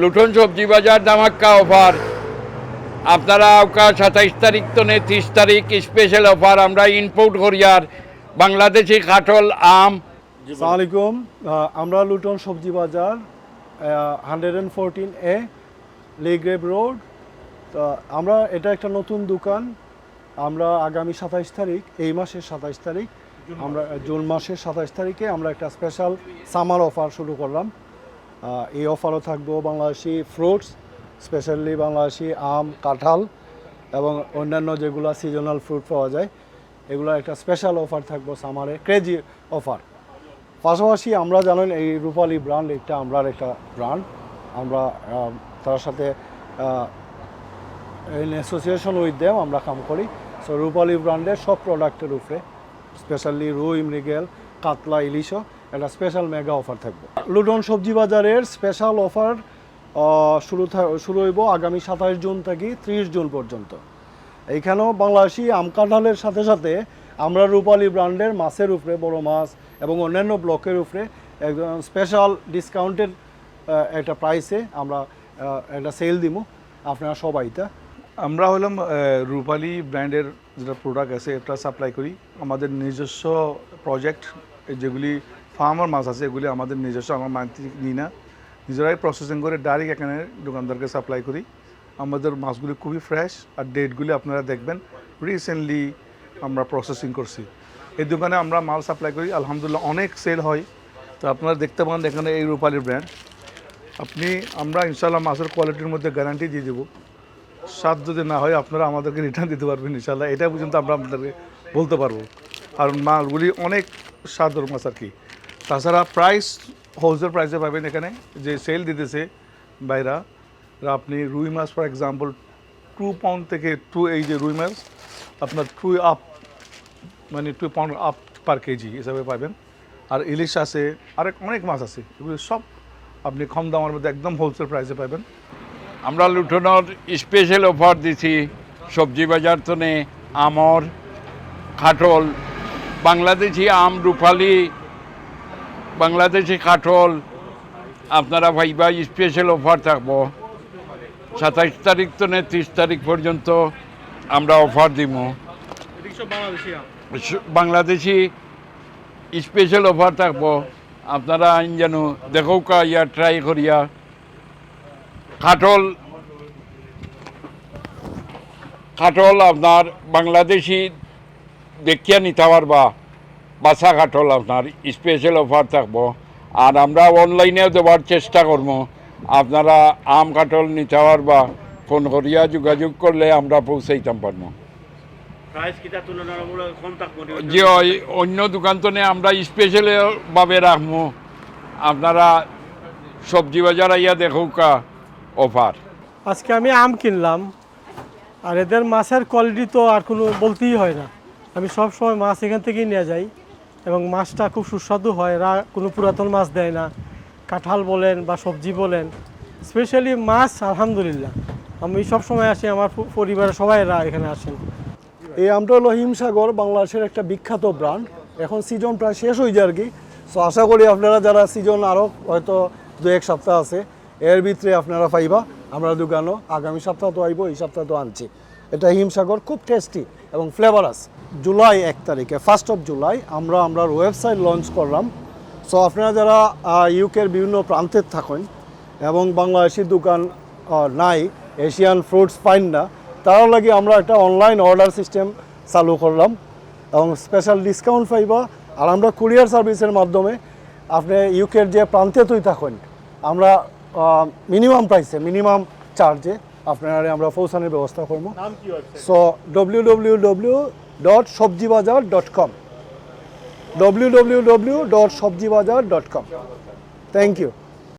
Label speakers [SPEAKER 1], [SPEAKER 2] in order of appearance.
[SPEAKER 1] Luton সবজি বাজার ধামাক্কা offer. আপনারা ওকা সাতাইশ তারিখ তো নে, তিরিশ তারিখ স্পেশাল অফার আমরা ইনপোর্ট করিয়ার বাংলাদেশি কাঠল, আম।
[SPEAKER 2] সালামালাইকুম আমরা Luton Sabji Bazar hundred and fourteen A Leagrave road তো, আমরা, এটা একটা নতুন দোকান, আমরা আগামী সাতাইশ তারিখ, এই মাসের সাতাইশ তারিখ আমরা জুন মাসের সাতাইশ তারিখে আমরা একটা স্পেশাল সামার অফার শুরু করলাম। এই অফারও থাকব বাংলাদেশি ফ্রুটস স্পেশালি বাংলাদেশি আম, কাঁঠাল এবং অন্যান্য যেগুলো সিজনাল ফ্রুট পাওয়া যায়, এগুলো একটা স্পেশাল অফার থাকব সামারে ক্রেজি অফার পাশাপাশি আমরা জানেন এই রূপালী ব্র্যান্ড একটা আমরার একটা ব্র্যান্ড আমরা তার সাথে অ্যাসোসিয়েশন উইথ দেম আমরা কাম করি। সো রূপালী ব্র্যান্ডের সব প্রোডাক্টের উপরে। স্পেশালি রুই, মৃগেল, কাতলা ইলিশও একটা স্পেশাল মেগা অফার থাকবে। লুডন সবজি বাজারের স্পেশাল অফার শুরু শুরু হইব আগামী সাতাশ জুন থেকে ত্রিশ জুন পর্যন্ত। এইখানেও বাংলাদেশি আম কাঁঠালের সাথে সাথে আমরা রূপালী ব্র্যান্ডের মাছের উপরে, বড় মাছ এবং অন্যান্য ব্লকের উপরে একদম স্পেশাল ডিসকাউন্টের একটা প্রাইসে আমরা একটা সেল দিব আপনারা সবাইটা।
[SPEAKER 3] আমরা হলাম রূপালি ব্র্যান্ডের যেটা প্রোডাক্ট আছে, এটা সাপ্লাই করি। আমাদের নিজস্ব প্রজেক্ট যেগুলি ফার্মার মাছ আছে, এগুলি আমাদের নিজস্ব, আমার মান্থলি নিই না। নিজেরাই প্রসেসিং করে ডাইরেক্ট এখানে দোকানদারকে সাপ্লাই করি। আমাদের মাছগুলি খুবই ফ্রেশ আর ডেটগুলি আপনারা দেখবেন রিসেন্টলি আমরা প্রসেসিং করছি। এই দোকানে আমরা মাল সাপ্লাই করি, আলহামদুলিল্লাহ অনেক সেল হয়। তো আপনারা দেখতে পান এখানে এই রূপালী ব্র্যান্ড আপনি, আমরা ইনশাল্লাহ মাছের কোয়ালিটির মধ্যে গ্যারান্টি দিয়ে দেবো। স্বাদ যদি না হয়, আপনারা আমাদেরকে রিটার্ন দিতে পারবেন ইনশাল্লাহ এটা পর্যন্ত আমরা আপনাদেরকে বলতে পারব। আর মালগুলি অনেক স্বাদর মাছ আর কি। তাছাড়া প্রাইস হোলসেল প্রাইসে পাবেন এখানে। যে সেল দিতেছে বাইরা আপনি রুই মাছ ফর এক্সাম্পল টু পাউন্ড থেকে টু এই যে রুই মাছ, আপনার টু আপ মানে two pound up per KG হিসাবে পাবেন। আর ইলিশ আছে, আরেক অনেক মাছ আছে, এগুলো সব আপনি কম দামের মধ্যে একদম হোলসেল প্রাইসে পাবেন।
[SPEAKER 1] আমরা লুটনের স্পেশাল অফার দিছি সবজি বাজার তো তনে আমর কাঠল বাংলাদেশি আম রূপালি বাংলাদেশি কাঠল আপনারা ভাইবা স্পেশাল অফার থাকব। সাতাইশ তারিখ তনে ত্রিশ তারিখ পর্যন্ত আমরা অফার দিব বাংলাদেশি স্পেশাল অফার থাকব। আপনারা আইন যেন দেখো কা ইয়া ট্রাই করিয়া। কাঠল কাঠল আপনার বাংলাদেশি দেখিয়া নিতে পারবা। বাসা কাঠল আপনার স্পেশাল অফার থাকব। আর আমরা অনলাইনেও দেওয়ার চেষ্টা করব। আপনারা আম কাঠল নিতে পারবা। ফোন করিয়া যোগাযোগ করলে আমরা পৌঁছাইতাম পারব। যে ওই অন্য দোকান তো নেই আমরা স্পেশালভাবে রাখব। আপনারা সবজি বাজার আইয়া দেখো কা অফার
[SPEAKER 4] আজকে আমি আম কিনলাম আর এদের মাছের কোয়ালিটি তো আর কোনো বলতেই হয় না। আমি সব সময় মাছ এখান থেকেই নিয়ে যাই এবং মাছটা খুব সুস্বাদু হয়। এরা কোনো পুরাতন মাছ দেয় না। কাঁঠাল বলেন বা সবজি বলেন স্পেশালি মাছ আলহামদুলিল্লাহ। আমি সব সময় আসি আমার পরিবারের সবাই এরা এখানে আসেন।
[SPEAKER 2] এই আমটা হলো হিমসাগর বাংলাদেশের একটা বিখ্যাত ব্র্যান্ড এখন সিজন প্রায় শেষ হয়ে যায় আর কি। সো আশা করি আপনারা যারা সিজন আরও হয়তো দু এক সপ্তাহ আছে এর ভিতরে আপনারা পাইবা, আমরা দোকানও আগামী সপ্তাহ তো আইব, এই সপ্তাহ তো আনছি। এটা হিমসাগর, খুব টেস্টি এবং ফ্লেভারাস জুলাই এক তারিখে ফার্স্ট অফ জুলাই, আমরা আমরা ওয়েবসাইট লঞ্চ করলাম। সো আপনারা যারা ইউকের বিভিন্ন প্রান্তের থাকেন এবং বাংলাদেশি দোকান নাই এশিয়ান ফ্রুটস পাইন না, তার লাগে আমরা একটা অনলাইন অর্ডার সিস্টেম চালু করলাম এবং স্পেশাল ডিসকাউন্ট পাইবা। আর আমরা কুরিয়ার সার্ভিসের মাধ্যমে, আপনি ইউকের যে প্রান্তে তুই থাকেন, আমরা মিনিমাম প্রাইসে মিনিমাম চার্জে আপনারা আমরা পৌঁছানোর ব্যবস্থা করব। So W W W dot Sabji Bazar dot com W W W dot Sabji Bazar dot com thank you